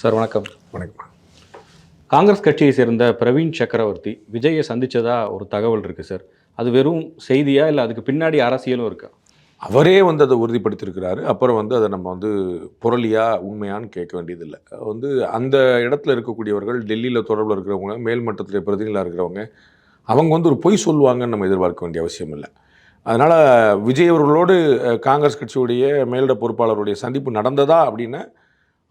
Sir வணக்கம். வணக்கம். காங்கிரஸ் கட்சியை சேர்ந்த பிரவீன் சக்கரவர்த்தி விஜயை சந்திச்சதா ஒரு தகவல் இருக்கு சார். அது வெறும் செய்தியா இல்லை அதுக்கு பின்னாடி அரசியலும் இருக்கா? அவரே வந்து அதை உறுதிப்படுத்தியிருக்கிறாரு. அப்புறம் வந்து அதை நம்ம வந்து புரளியா உண்மையான்னு கேட்க வேண்டியதில்லை. வந்து அந்த இடத்துல இருக்கக்கூடியவர்கள் டெல்லியில் தொடர்பில் இருக்கிறவங்க மேல்மட்டத்தில் பிரதிநிதிகளாக இருக்கிறவங்க அவங்க வந்து ஒரு பொய் சொல்லுவாங்கன்னு நம்ம எதிர்பார்க்க வேண்டிய அவசியம் இல்லை. அதனால் விஜய் அவர்களோடு காங்கிரஸ் கட்சியுடைய மேலிட பொறுப்பாளருடைய சந்திப்பு நடந்ததா அப்படின்னா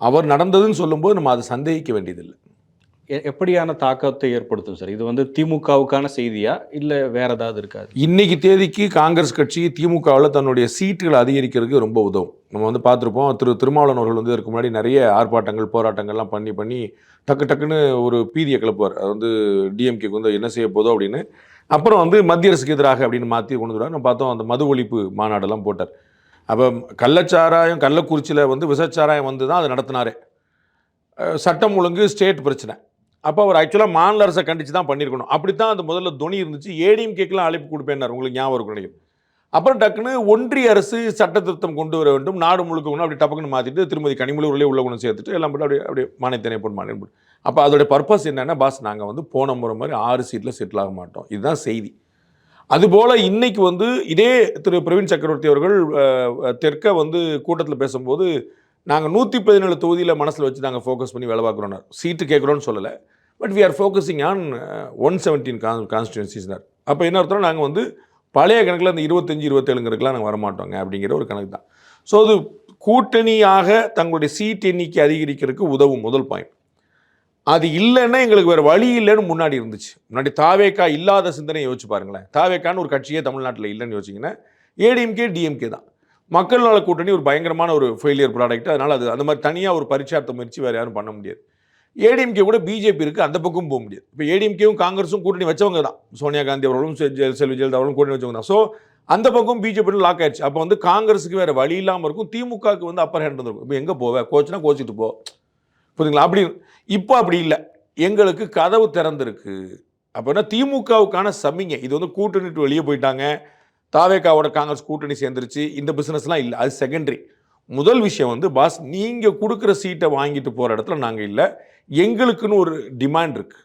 அவர் நடந்ததுன்னு சொல்லும்போது நம்ம அதை சந்தேகிக்க வேண்டியதில்லை. எப்படியான தாக்கத்தை ஏற்படுத்தும் சார்? இது வந்து திமுகவுக்கான செய்தியா? இல்லை வேற ஏதாவது இருக்காது இன்னைக்கு தேதிக்கு காங்கிரஸ் கட்சி திமுகவில் தன்னுடைய சீட்டுகளை அதிகரிக்கிறதுக்கு ரொம்ப உதவும். நம்ம வந்து பார்த்துருப்போம் திரு திருமாவளவன் அவர்கள் வந்து இதுக்கு முன்னாடி நிறைய ஆர்ப்பாட்டங்கள் போராட்டங்கள்லாம் பண்ணி பண்ணி டக்கு டக்குன்னு ஒரு பீதியை கிளப்புவார். அது வந்து டிஎம்கேக்கு வந்து என்ன செய்ய போதோ அப்படின்னு. அப்புறம் வந்து மத்திய அரசுக்கு எதிராக அப்படின்னு மாற்றி கொண்டு வருவார். நம்ம பார்த்தோம் அந்த மது ஒழிப்பு மாநாடெல்லாம் போட்டார். அப்போ கள்ளச்சாராயம் கள்ளக்குறிச்சியில் வந்து விஷச்சாராயம் வந்து தான் அதை நடத்தினாரே. சட்டம் ஒழுங்கு ஸ்டேட் பிரச்சனை. அப்போ அவர் ஆக்சுவலாக மாநில அரசை கண்டித்து தான் பண்ணியிருக்கணும். அப்படி தான் அது முதல்ல துணி இருந்துச்சு. ஏடிஎம் கேக்கெலாம் அழைப்பு கொடுப்பேன்னார். உங்களுக்கு ஞாபகம் இருக்கும் நினைக்கிறேன். அப்புறம் டக்குன்னு ஒன்றிய அரசு சட்ட திருத்தம் கொண்டு வர வேண்டும். நாடு முழுக்க ஒன்று அப்படி டப்புக்குன்னு மாற்றிட்டு திருமதி கனிமொழிகளே உள்ள ஒன்று சேர்த்துட்டு எல்லாம் போட்டு அப்படியே அப்படியே மானியத்தனை போட்டு மானியம் போட்டு. அப்போ அதோடைய பர்பஸ் என்னென்னா பாஸ் நாங்கள் வந்து போன முறை மாதிரி ஆறு சீட்டில் செட்டில் ஆக மாட்டோம். இதுதான் செய்தி. அதுபோல் இன்னைக்கு வந்து இதே திரு பிரவீன் சக்கரவர்த்தி அவர்கள் தெற்க வந்து கூட்டத்தில் பேசும்போது நாங்கள் நூற்றி பதினேழு தொகுதியில் மனசில் வச்சு நாங்கள் ஃபோக்கஸ் பண்ணி வேலை பார்க்குறோம் சீட்டு கேட்குறோன்னு சொல்லலை. But we are focusing on one seventeen Khan கான்ஸ்டியூன்சிஸ்னார் அப்போ என்ன அர்த்தம் நாங்கள் வந்து பழைய கணக்கில் அந்த இருபத்தஞ்சி இருபத்தேழுங்கிறதுக்கெலாம் நாங்கள் வரமாட்டோங்க அப்படிங்கிற ஒரு கணக்கு தான் ஸோ அது கூட்டணியாக தங்களுடைய சீட் எண்ணிக்கை அதிகரிக்கிறதுக்கு உதவும் முதல் பாயிண்ட் அது இல்லைன்னா எங்களுக்கு வேறு வழி இல்லைன்னு முன்னாடி இருந்துச்சு. முன்னாடி தாவேக்கா இல்லாத சிந்தனை யோசிச்சு பாருங்களேன். தாவேக்கான்னு ஒரு கட்சியே தமிழ்நாட்டில் இல்லைன்னு யோசிச்சிங்கன்னா ஏடிஎம்கே டிஎம்கே தான். மக்கள் நல கூட்டணி ஒரு பயங்கரமான ஒரு ஃபெயிலியர் ப்ராடக்ட் அதனால் அது அந்த மாதிரி தனியாக ஒரு பரிச்சார்த்த முயற்சி வேறு யாரும் பண்ண முடியாது. ஏடிஎம்கே கூட பிஜேபி இருக்குது அந்த பக்கம் போக முடியாது. இப்போ ஏடிஎம்கேவும் காங்கிரஸும் கூட்டணி வச்சவங்க தான். சோனியா காந்தி அவர்களும் செல்வி ஜெயலலிதா அவர்களும் கூட்டணி வச்சவங்க தான். ஸோ அந்த பக்கம் பிஜேபியும் லாக் ஆயிடுச்சு அப்போ வந்து காங்கிரஸுக்கு வேறு வழி இல்லாமல் இருக்கும். திமுகவுக்கு வந்து அப்பர் ஹேண்ட் இருக்கும் இப்போ எங்கே போவ? கோச்சுனா கோச்சிட்டு போ. புரியுதுங்களா? அப்படி இப்போ அப்படி இல்லை. எங்களுக்கு கதவு திறந்திருக்கு. அப்போனா திமுகவுக்கான சமிங்கை. இது வந்து கூட்டணிட்டு வெளியே போயிட்டாங்க. தாவேக்காவோட காங்கிரஸ் கூட்டணி சேர்ந்துருச்சு. இந்த பிஸ்னஸ்லாம் இல்லை. அது செகண்டரி முதல் விஷயம் வந்து பாஸ் நீங்கள் கொடுக்குற சீட்டை வாங்கிட்டு போகிற இடத்துல நாங்கள் இல்லை. எங்களுக்குன்னு ஒரு டிமாண்ட் இருக்குது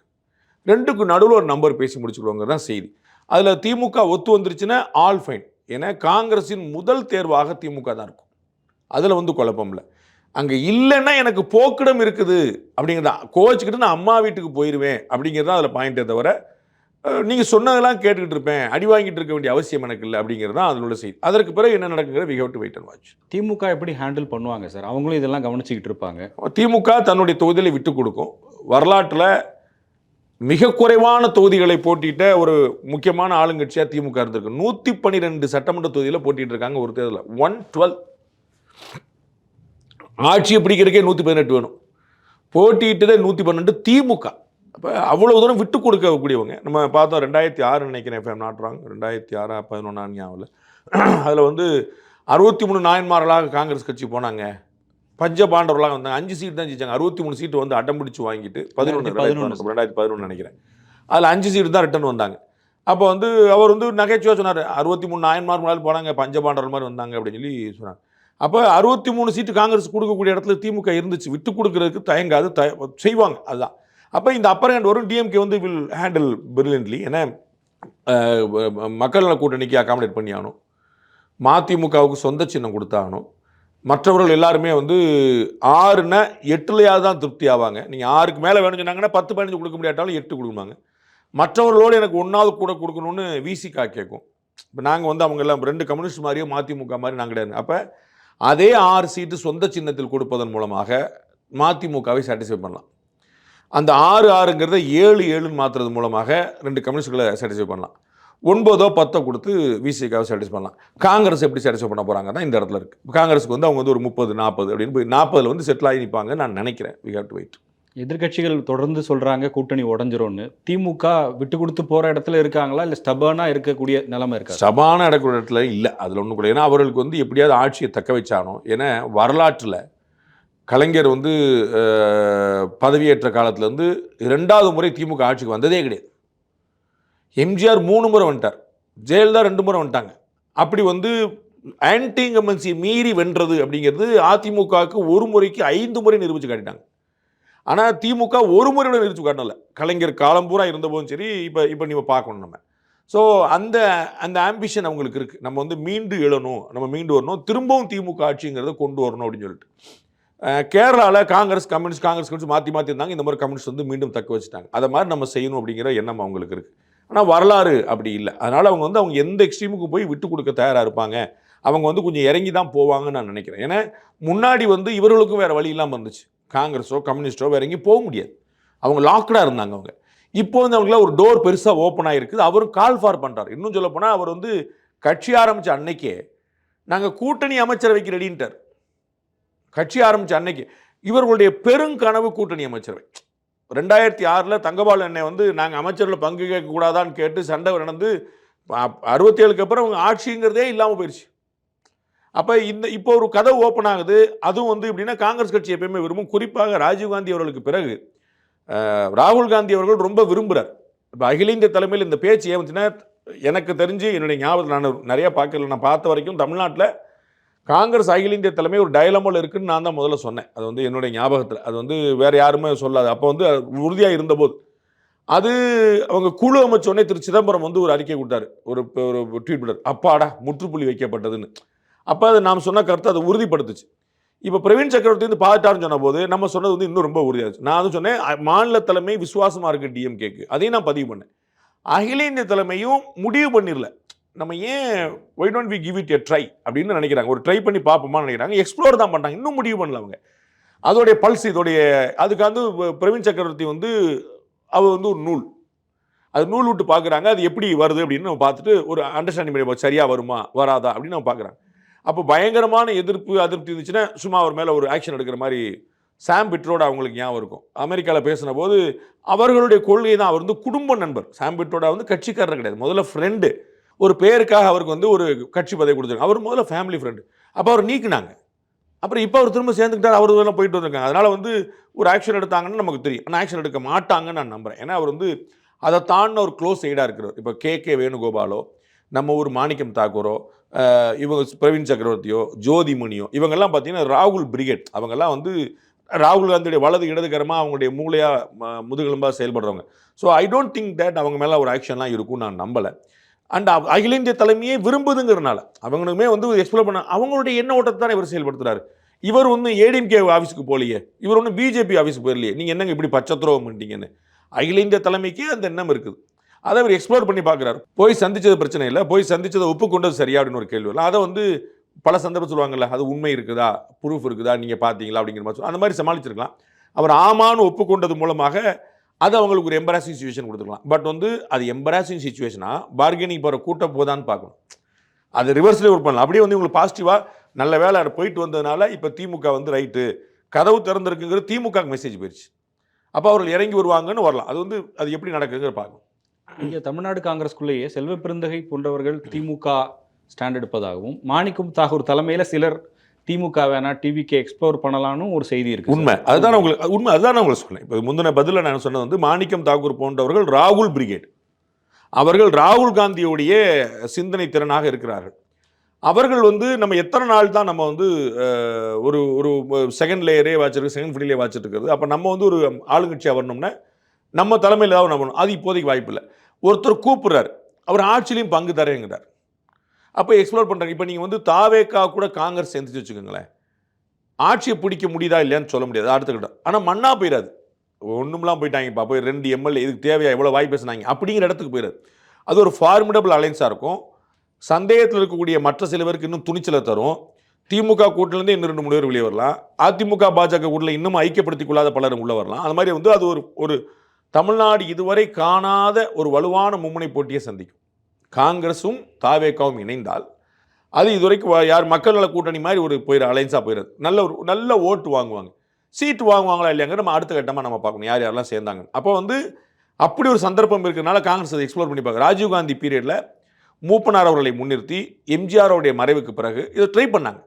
ரெண்டுக்கு நடுவில் ஒரு நம்பர் பேசி முடிச்சுடுவோங்கிறது தான் செய்தி. அதில் திமுக ஒத்து வந்துருச்சுன்னா ஆல் ஃபைன் ஏன்னா காங்கிரஸின் முதல் தேர்வாக திமுக தான் இருக்கும். அதில் வந்து குழப்பம் இல்லை. அங்கே இல்லைன்னா எனக்கு போக்கிடம் இருக்குது அப்படிங்கிறதா? கோச்சுக்கிட்டு நான் அம்மா வீட்டுக்கு போயிடுவேன் அப்படிங்கிறது தான் அதில் பாயிண்டே தவிர நீங்கள் சொன்னதெல்லாம் கேட்டுக்கிட்டு இருப்பேன். அடி வாங்கிட்டு இருக்க வேண்டிய அவசியம் எனக்கு இல்லை அப்படிங்கிறது தான் அதில் உள்ள செய்தி. அதற்கு பிறகு என்ன நடக்குங்கிற we have to wait and watch DMK எப்படி ஹேண்டில் பண்ணுவாங்க சார்? அவங்களும் இதெல்லாம் கவனிச்சுக்கிட்டு இருப்பாங்க. திமுக தன்னுடைய தொகுதியில் விட்டு கொடுக்கும். வரலாற்றில் மிக குறைவான தொகுதிகளை போட்டியிட்ட ஒரு முக்கியமான ஆளுங்கட்சியாக திமுக இருந்திருக்கு. நூற்றி பன்னிரெண்டு சட்டமன்ற தொகுதியில் போட்டிட்டு இருக்காங்க ஒரு தேர்தலில். ஒன் டுவெல் ஆட்சியை பிடிக்கிறதுக்கே நூற்றி பதினெட்டு வேணும். போட்டியிட்டதே நூற்றி பன்னெண்டு திமுக. அப்போ அவ்வளோ தூரம் விட்டு கொடுக்கக்கூடியவங்க. நம்ம பார்த்தோம் ரெண்டாயிரத்தி ஆறு நினைக்கிறேன் இப்போ நாட்டுறாங்க ரெண்டாயிரத்தி ஆறா பதினொன்றாம் ஞாபகம் அதில் வந்து அறுபத்தி மூணு நாயன்மார்களாக காங்கிரஸ் கட்சி போனாங்க. பஞ்ச பாண்டவர்களாக வந்தாங்க. அஞ்சு சீட் தான் ஜெயிச்சாங்க. அறுபத்தி மூணு சீட்டு வந்து அடம் பிடிச்சு வாங்கிட்டு பதினொன்று பதினொன்று. ரெண்டாயிரத்தி பதினொன்று நினைக்கிறேன். அதில் அஞ்சு சீட்டு தான் ரிட்டர்ன் வந்தாங்க. அப்போ வந்து அவர் வந்து நகைச்சுவாக சொன்னார். அறுபத்தி மூணு நாயன்மார் மேலே போனாங்க பஞ்ச பாண்டவர் மாதிரி வந்தாங்க அப்படின்னு சொல்லி சொன்னாங்க. அப்போ அறுபத்தி மூணு சீட்டு காங்கிரஸ் கொடுக்கக்கூடிய இடத்துல திமுக இருந்துச்சு விட்டு கொடுக்கறதுக்கு தயங்காது த செய்வாங்க. அதுதான். அப்போ இந்த அப்பர் ஹேண்ட் வரும் டிஎம்கே வந்து வில் ஹேண்டில் பிரில்லியன்ட்லி ஏன்னா மக்கள் நல கூட்டணிக்கு அகாமடேட் பண்ணி ஆகணும் மதிமுகவுக்கு சொந்த சின்னம் கொடுத்தாகணும். மற்றவர்கள் எல்லாருமே வந்து ஆறுனா எட்டுலையாவது தான் திருப்தி ஆவாங்க. நீங்கள் ஆறுக்கு மேலே வேணும்னு சொன்னாங்கன்னா பத்து பதினஞ்சு கொடுக்க முடியாட்டாலும் எட்டு கொடுப்பாங்க மற்றவர்களோடு எனக்கு ஒன்றாவது கூட கொடுக்கணும்னு விசிகா கேட்கும் இப்போ நாங்கள் வந்து அவங்க எல்லாம் ரெண்டு கம்யூனிஸ்ட் மாதிரியோ மதிமுக மாதிரி நாங்கள் கிடையாது. அப்போ அதே ஆறு சீட்டு சொந்த சின்னத்தில் கொடுப்பதன் மூலமாக மதிமுகவை சாட்டிஸ்ஃபை பண்ணலாம். அந்த ஆறு ஆறுங்கிறத ஏழு ஏழுன்னு மாற்றுறது மூலமாக ரெண்டு கம்யூனிஸ்டுகளை சாட்டிஸ்ஃபை பண்ணலாம். ஒன்பதோ பத்தோ கொடுத்து விசிகாவை சாட்டிஸ்ஃபை பண்ணலாம். காங்கிரஸ் எப்படி சாட்டிஸ்ஃபை பண்ண போகிறாங்க தான் இந்த இடத்துல இருக்குது காங்கிரஸுக்கு வந்து அவங்க வந்து ஒரு முப்பது நாற்பது அப்படின்னு போய் நாற்பதில் வந்து செட்டில் ஆகி நிற்பாங்க நான் நினைக்கிறேன். வி ஹேவ் டு வெயிட் எதிர்க்கட்சிகள் தொடர்ந்து சொல்கிறாங்க கூட்டணி உடஞ்சிரும்னு. திமுக விட்டு கொடுத்து போகிற இடத்துல இருக்காங்களா? இல்லை ஸ்டபானாக இருக்கக்கூடிய நிலைமை இருக்கா? ஸ்டபான இடக்கூடிய இடத்துல இல்லை. அதில் ஒன்றும் கூட ஏன்னா அவர்களுக்கு வந்து எப்படியாவது ஆட்சியை தக்க வச்சானோ. ஏன்னா வரலாற்றில் கலைஞர் வந்து பதவியேற்ற காலத்துலேருந்து ரெண்டாவது முறை திமுக ஆட்சிக்கு வந்ததே கிடையாது. எம்ஜிஆர் மூணு முறை வந்துட்டார். ஜெயலலிதா ரெண்டு முறை வந்துட்டாங்க. அப்படி வந்து ஆன்டி இன்கம்பன்சி மீறி வென்றது அப்படிங்கிறது அதிமுகவுக்கு ஒரு முறைக்கு ஐந்து முறை நிரூபித்து காட்டிட்டாங்க. ஆனால் திமுக ஒரு முறை கூட நிறுத்தி காட்டல. கலைஞர் காலம் பூரா இருந்தபோதும் சரி இப்போ இப்போ நீங்கள் பார்க்கணும் நம்ம. ஸோ அந்த அந்த ஆம்பிஷன் அவங்களுக்கு இருக்குது நம்ம வந்து மீண்டு எழணும் நம்ம மீண்டு வரணும் திரும்பவும் திமுக ஆட்சிங்கிறத கொண்டு வரணும் அப்படின்னு சொல்லிட்டு. கேரளாவில் காங்கிரஸ் கம்யூனிஸ்ட் காங்கிரஸ் கம்யூனிஸ்ட் மாற்றி மாற்றி இருந்தாங்க. இந்த மாதிரி கம்யூனிஸ்ட் வந்து மீண்டும் தக்க வச்சுட்டாங்க. அதை மாதிரி நம்ம செய்யணும் அப்படிங்கிற எண்ணம் அவங்களுக்கு இருக்குது ஆனால் வரலாறு அப்படி இல்லை. அதனால் அவங்க வந்து அவங்க எந்த எக்ஸ்ட்ரீமுக்கு போய் விட்டு கொடுக்க தயாராக இருப்பாங்க? அவங்க வந்து கொஞ்சம் இறங்கி தான் போவாங்கன்னு நான் நினைக்கிறேன். ஏன்னா முன்னாடி வந்து இவர்களுக்கும் வேறு வழி இல்லாமல் இருந்துச்சு. காங்கிரஸோ கம்யூனிஸ்டோ வேற எங்கேயும் போக முடியாது. அவங்க லாக்டாக இருந்தாங்க அவங்க. இப்போ வந்து அவங்களாம் ஒரு டோர் பெருசாக ஓப்பன் ஆகிருக்குது அவரும் கால் ஃபார் பண்ணுறார் இன்னும் சொல்ல போனால் அவர் வந்து கட்சி ஆரம்பித்த அன்னைக்கே நாங்கள் கூட்டணி அமைச்சரவைக்கு ரெடின்ட்டார் கட்சி ஆரம்பித்த அன்னைக்கு. இவர்களுடைய பெருங்கனவு கூட்டணி அமைச்சரவை. ரெண்டாயிரத்தி ஆறில் தங்கபால் என்னை வந்து நாங்கள் அமைச்சரில் பங்கு கேட்கக்கூடாதான்னு கேட்டு சண்டை நடந்து அறுபத்தேழுக்கு அப்புறம் அவங்க ஆட்சிங்கிறதே இல்லாமல் போயிடுச்சு அப்போ இந்த இப்போ ஒரு கதை ஓப்பன் ஆகுது. அதுவும் வந்து எப்படின்னா காங்கிரஸ் கட்சி எப்பயுமே விரும்பும். குறிப்பாக ராஜீவ்காந்தி அவர்களுக்கு பிறகு ராகுல் காந்தி அவர்கள் ரொம்ப விரும்புகிறார் இப்போ அகில இந்திய தலைமையில் இந்த பேச்சு ஏன் எனக்கு தெரிஞ்சு என்னுடைய ஞாபகத்தில் நான் நிறையா பார்க்கல. நான் பார்த்த வரைக்கும் தமிழ்நாட்டில் காங்கிரஸ் அகில இந்திய தலைமை ஒரு டயலமோல் இருக்குன்னு நான் தான் முதல்ல சொன்னேன். அது வந்து என்னுடைய ஞாபகத்தில். அது வந்து வேறு யாருமே சொல்லாது. அப்போ வந்து உறுதியாக இருந்தபோது அது அவங்க குழு அமைச்சோடனே திரு சிதம்பரம் வந்து ஒரு அறிக்கை கொடுத்தாரு. ஒரு ஒரு ட்வீட் பண்ணார் அப்பாடா முற்றுப்புள்ளி வைக்கப்பட்டதுன்னு. அப்போ அது நாம் சொன்ன கருத்து அதை உறுதிப்படுத்துச்சு. இப்போ பிரவீன் சக்கரவர்த்தி வந்து பார்த்துட்டாருன்னு சொன்ன போது நம்ம சொன்னது வந்து இன்னும் ரொம்ப உறுதியாச்சு நான் வந்து சொன்னேன் மாநில தலைமை விசுவாசமாக இருக்குது டிஎம்கேக்கு அதையும் நான் பதிவு பண்ணேன். அகில இந்திய தலைமையும் முடிவு பண்ணிடல நம்ம ஏன் why don't we give it a try அப்படின்னு நினைக்கிறாங்க. ஒரு ட்ரை பண்ணி பார்ப்போமான்னு நினைக்கிறாங்க. எக்ஸ்ப்ளோர் தான் பண்ணுறாங்க இன்னும் முடிவு பண்ணல அவங்க. அதோடைய பல்ஸ் இதோடைய அதுக்கு வந்து பிரவீன் சக்கரவர்த்தி வந்து அவர் வந்து ஒரு நூல். அது நூல் விட்டு பார்க்குறாங்க. அது எப்படி வருது அப்படின்னு நம்ம பார்த்துட்டு ஒரு அண்டர்ஸ்டாண்டிங் பண்ணி சரியாக வருமா வராதா அப்படின்னு நம்ம பார்க்குறாங்க. அப்போ பயங்கரமான எதிர்ப்பு அதிருப்தி இருந்துச்சுன்னா சும்மா அவர் மேலே ஒரு ஆக்ஷன் எடுக்கிற மாதிரி சாம் பிட்ரோட அவங்களுக்கு ஞாபகம் இருக்கும். அமெரிக்காவில் பேசின போது அவர்களுடைய கொள்கை தான் அவர் வந்து குடும்ப நண்பர். சாம் பிட்ரோட வந்து கட்சிக்காரர் கிடையாது. முதல்ல ஃப்ரெண்டு ஒரு பேருக்காக அவருக்கு வந்து ஒரு கட்சி பதவி கொடுத்துருக்காங்க. அவர் முதல்ல ஃபேமிலி ஃப்ரெண்டு அப்போ அவர் நீக்குனாங்க. அப்புறம் இப்போ அவர் திரும்ப சேர்ந்துக்கிட்டார் அவர் இதெல்லாம் போயிட்டு வந்திருக்காங்க. அதனால் வந்து ஒரு ஆக்ஷன் எடுத்தாங்கன்னு நமக்கு தெரியும். ஆனால் ஆக்ஷன் எடுக்க மாட்டாங்கன்னு நான் நம்புகிறேன் ஏன்னா அவர் வந்து அதை தாண்டின ஒரு க்ளோஸ் சைடாக இருக்கிறார் இப்போ கே கே வேணுகோபாலோ நம்ம ஊர் மாணிக்கம் தாக்கூரோ இவங்க பிரவீன் சக்கரவர்த்தியோ ஜோதிமணியோ இவங்கெல்லாம் பார்த்தீங்கன்னா ராகுல் பிரிகேட். அவங்கெல்லாம் வந்து ராகுல் காந்தியுடைய வலது இடதுகரமாக அவங்களுடைய மூளையாக முதுகெலும்பாக செயல்படுறவங்க. So I don't think that அவங்க மேலே ஒரு ஆக்ஷன்லாம் இருக்கும்னு நான் நம்பலை. அண்ட் அகில இந்திய தலைமையே விரும்புதுங்கிறனால அவங்களுமே வந்து எக்ஸ்ப்ளோர் பண்ண அவங்களுடைய எண்ண ஓட்டத்தை தான் இவர் செயல்படுத்துறாரு. இவர் ஒன்றும் ஏடிஎம்கே ஆஃபீஸுக்கு போகலையே இவர் ஒன்றும் பிஜேபி ஆஃபீஸுக்கு போயிடலையே நீங்கள் என்னங்க இப்படி பச்சத்துரோகம் பண்ணிட்டீங்கன்னு அகில இந்திய தலைமைக்கு அந்த எண்ணம் இருக்குது. அதை அவர் எக்ஸ்ப்ளோர் பண்ணி பார்க்குறாரு. போய் சந்திச்சது பிரச்சனை இல்லை. போய் சந்திச்சதை ஒப்புக்கொண்டது சரியா அப்படின்னு ஒரு கேள்வி இல்லை அதை வந்து பல சந்தர்ப்பம் சொல்லுவாங்கல்ல அது உண்மை இருக்குதா? ப்ரூஃப் இருக்குதா? நீங்கள் பார்த்தீங்களா? அப்படிங்கிற மாதிரி அந்த மாதிரி சமாளிச்சிருக்கலாம். அவர் ஆமான்னு ஒப்புக்கொண்டது மூலமாக அது அவங்களுக்கு ஒரு எம்பராசிங் சுச்சுவேஷன் கொடுத்துருக்கலாம். பட் வந்து அது எம்பராசிங் சுச்சுவேஷனாக பார்கெனிங் போகிற கூட்டம் போதான்னு பார்க்கணும். அது ரிவர்ஸ்லேயே ஒர்க் பண்ணலாம். அப்படியே வந்து உங்களுக்கு பாசிட்டிவாக நல்ல வேலை அது போயிட்டு வந்ததுனால இப்போ திமுக வந்து ரைட்டு கதவு திறந்துருக்குங்கிற திமுக மெசேஜ் போயிடுச்சு அப்போ அவர்கள் இறங்கி வருவாங்கன்னு வரலாம். அது வந்து அது எப்படி நடக்குதுங்கிற பார்க்கணும். இங்கே தமிழ்நாடு காங்கிரஸ்குள்ளேயே செல்வ பெருந்தகை போன்றவர்கள் திமுக ஸ்டாண்ட் எடுப்பதாகவும் மாணிக்கம் தாகூர் தலைமையில் சிலர் திமுக வேணா டிவிக்கு எக்ஸ்ப்ளோர் பண்ணலாம்னு ஒரு செய்தி இருக்கு உண்மை. அதுதான் உங்களுக்கு உண்மை. அதுதான் நான் உங்களுக்கு சொன்னேன். இப்போ முந்தின பதிலில் நான் சொன்னது வந்து மாணிக்கம் தாக்கூர் போன்றவர்கள் ராகுல் பிரிகேட். அவர்கள் ராகுல் காந்தியுடைய சிந்தனை திறனாக இருக்கிறார்கள். அவர்கள் வந்து நம்ம எத்தனை நாள் தான் நம்ம வந்து ஒரு ஒரு செகண்ட் லேயரே வச்சிருக்கு செகண்ட் ஃபிடிலே வச்சுட்டு இருக்கிறது. அப்போ நம்ம வந்து ஒரு ஆளுங்கட்சியாக வரணும்னா நம்ம தலைமையில் ஏதாவது நம்ம. அது இப்போதைக்கு வாய்ப்பு இல்லை ஒருத்தர் கூப்பிட்றார். அவர் ஆட்சியிலையும் பங்கு தரேங்கிறார். அப்போ எக்ஸ்ப்ளோர் பண்ணுறாங்க இப்போ நீங்கள் வந்து தாவேக்கா கூட காங்கிரஸ் சேர்ந்துச்சு வச்சுக்கோங்களேன். ஆட்சியை பிடிக்க முடியுதா இல்லையான்னு சொல்ல முடியாது. அடுத்த ஆனால் மண்ணா போயிடாது ஒன்றும்லாம் போயிட்டாங்கப்பா போய் ரெண்டு எம்எல்ஏ இதுக்கு தேவையா? எவ்வளோ வாய் பேசுனாங்க. அப்படிங்கிற இடத்துக்கு போயிடாது அது ஒரு ஃபார்மிடபிள் அலைன்ஸாக இருக்கும். சந்தேகத்தில் இருக்கக்கூடிய மற்ற சிலவருக்கு இன்னும் துணிச்சலை தரும். திமுக கூட்டிலேருந்து இன்னும் ரெண்டு மூணு பேர் வெளியே வரலாம். அதிமுக பாஜக கூட்டில் இன்னும் ஐக்கியப்படுத்திக் கொள்ளாத பலரும் உள்ளே வரலாம். அது மாதிரி வந்து அது ஒரு ஒரு தமிழ்நாடு இதுவரை காணாத ஒரு வலுவான மும்முனை போட்டியை சந்திக்கும். காங்கிரஸும் தாவேக்காவும் இணைந்தால் அது இதுவரைக்கும் யார் மக்கள் நல கூட்டணி மாதிரி ஒரு போயிடு அலைன்ஸாக போயிடுது நல்ல ஒரு நல்ல ஓட்டு வாங்குவாங்க. சீட்டு வாங்குவாங்களா இல்லையாங்கிற நம்ம அடுத்த கட்டமாக நம்ம பார்க்கணும். யார் யாரெல்லாம் சேர்ந்தாங்க அப்போ வந்து அப்படி ஒரு சந்தர்ப்பம் இருக்கிறனால காங்கிரஸ் அதை எக்ஸ்ப்ளோர் பண்ணி பார்க்க ராஜீவ்காந்தி பீரியடில் மூப்பனார் அவர்களை முன்னிறுத்தி எம்ஜிஆருடைய மறைவுக்கு பிறகு இதை ட்ரை பண்ணாங்க.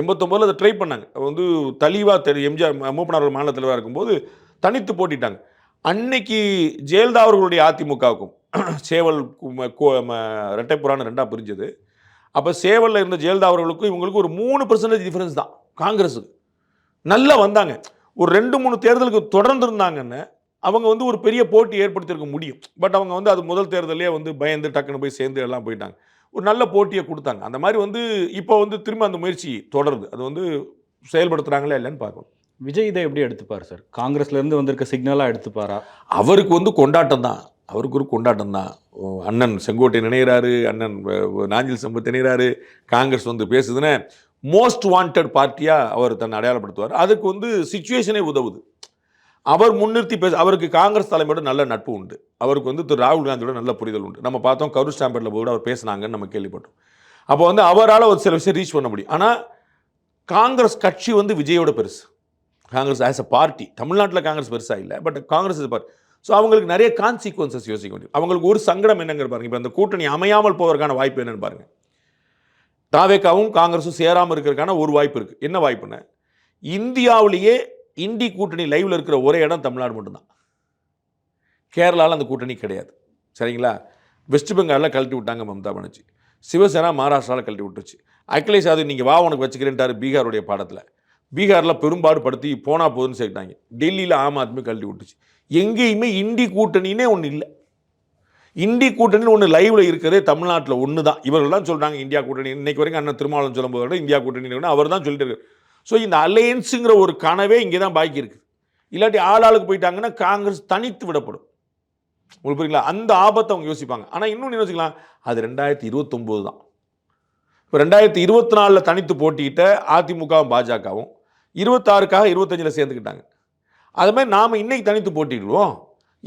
எண்பத்தொம்போதில் அதை ட்ரை பண்ணாங்க. வந்து தெளிவாக தெரியும் எம்ஜிஆர் மூப்பனார் மாநில தலைவராக இருக்கும்போது தனித்து போட்டிட்டாங்க. அன்னைக்கு ஜெயலலிதா அவர்களுடைய அதிமுகவுக்கும் சேவல் கோ- ரெட்டைப்புறான்னு ரெண்டாக பிரிஞ்சது. அப்போ சேவலில் இருந்த ஜெயலலிதா அவர்களுக்கும் இவங்களுக்கும் ஒரு மூணு பர்சன்டேஜ் டிஃப்ரென்ஸ் தான் காங்கிரஸுக்கு. நல்லா வந்தாங்க. ஒரு ரெண்டு மூணு தேர்தலுக்கு தொடர்ந்து இருந்தாங்கன்னு அவங்க வந்து ஒரு பெரிய போட்டி ஏற்படுத்தியிருக்க முடியும். பட் அவங்க வந்து அது முதல் தேர்தலே வந்து பயந்து டக்குன்னு போய் சேர்ந்து எல்லாம் போயிட்டாங்க. ஒரு நல்ல போட்டியை கொடுத்தாங்க. அந்த மாதிரி வந்து இப்போ வந்து திரும்ப அந்த முயற்சி தொடருது. அது வந்து செயல்படுத்துகிறாங்களா இல்லைன்னு பார்க்கணும். விஜய் இதை எப்படி எடுத்துப்பார் சார் காங்கிரஸ்லேருந்து வந்திருக்க சிக்னலாக எடுத்துப்பாரா? அவருக்கு வந்து கொண்டாட்டம் தான். அவருக்கு ஒரு கொண்டாட்டம் தான். அண்ணன் செங்கோட்டை நினைகிறாரு அண்ணன் நாஞ்சில் சம்பத் நினைகிறாரு. காங்கிரஸ் வந்து பேசுதுன்னு மோஸ்ட் வாண்டட் பார்ட்டியாக அவர் தன்னை அடையாளப்படுத்துவார். அதுக்கு வந்து சுச்சுவேஷனே உதவுது. அவர் முன்னிறுத்தி பேச அவருக்கு காங்கிரஸ் தலைமையோட நல்ல நட்பு உண்டு. அவருக்கு வந்து திரு ராகுல் காந்தியோட நல்ல புரிதல் உண்டு. நம்ம பார்த்தோம் கரு ஸ்டாம்பர்டில் போய் கூட அவர் பேசினாங்கன்னு நம்ம கேள்விப்பட்டோம். அப்போ வந்து அவரால் ஒரு சில விஷயம் ரீச் பண்ண முடியும். ஆனால் காங்கிரஸ் கட்சி வந்து விஜயோட பெருசு. காங்கிரஸ் ஆஸ் அ பார்ட்டி தமிழ்நாட்டில் காங்கிரஸ் பெருசாக இல்லை பட் காங்கிரஸ் பார்ட்டி ஸோ அவங்களுக்கு நிறைய கான்சிக்வன்சஸ் யோசிக்க முடியும் அவங்களுக்கு ஒரு சங்கடம் என்னங்கிற பாருங்க. இப்போ அந்த கூட்டணி அமையாமல் போவதற்கான வாய்ப்பு என்னன்னு பாருங்க. தாவேக்காவும் காங்கிரஸும் சேராமல் இருக்கிறதுக்கான ஒரு வாய்ப்பு இருக்குது என்ன வாய்ப்புன்னு இந்தியாவிலேயே இந்தி கூட்டணி லைவில் இருக்கிற ஒரே இடம் தமிழ்நாடு மட்டும்தான். கேரளாவில் அந்த கூட்டணி கிடையாது. சரிங்களா? வெஸ்ட் பெங்காலில் கழட்டி விட்டாங்க மம்தா பானர்ஜி. சிவசேனா மகாராஷ்டிராவில் கழட்டி விட்டுருச்சு. அகிலேஷ் யாதவ் நீங்கள் வா உனக்கு வச்சுக்கிறேன்ட்டாரு பீகாருடைய பாடத்தில். பீகாரில் பெரும்பாடு படுத்தி போனா போதுன்னு சேர்த்தாங்க டெல்லியில் ஆம் ஆத்மி கழட்டி விட்டுச்சு. எங்கேயுமே இந்தி கூட்டணினே ஒன்று இல்லை. இந்தி கூட்டணின்னு ஒன்று லைவில் இருக்கிறதே தமிழ்நாட்டில் ஒன்று தான் இவர்கள் தான் சொல்கிறாங்க இந்தியா கூட்டணி. இன்றைக்கு வரைக்கும் அண்ணன் திருமாவளம் சொல்லும்போது விட இந்தியா கூட்டணி அவர் தான் சொல்லிட்டு இருக்காரு. ஸோ இந்த அலையன்ஸுங்கிற ஒரு கனவே இங்கே தான் பாக்கி இருக்குது இல்லாட்டி ஆள் ஆளுக்கு போயிட்டாங்கன்னா காங்கிரஸ் தனித்து விடப்படும். உங்களுக்கு புரியுங்களா? அந்த ஆபத்தை அவங்க யோசிப்பாங்க. ஆனால் இன்னொன்று யோசிக்கலாம். அது ரெண்டாயிரத்தி இருபத்தொம்போது தான் இப்போ ரெண்டாயிரத்தி இருபத்தி நாலில் தனித்து போட்டிக்கிட்ட அதிமுகவும் பாஜகவும் இருபத்தாறுக்காக இருபத்தஞ்சில் சேர்ந்துக்கிட்டாங்க. அது மாதிரி நாம் இன்னைக்கு தனித்து போட்டிடுவோம்.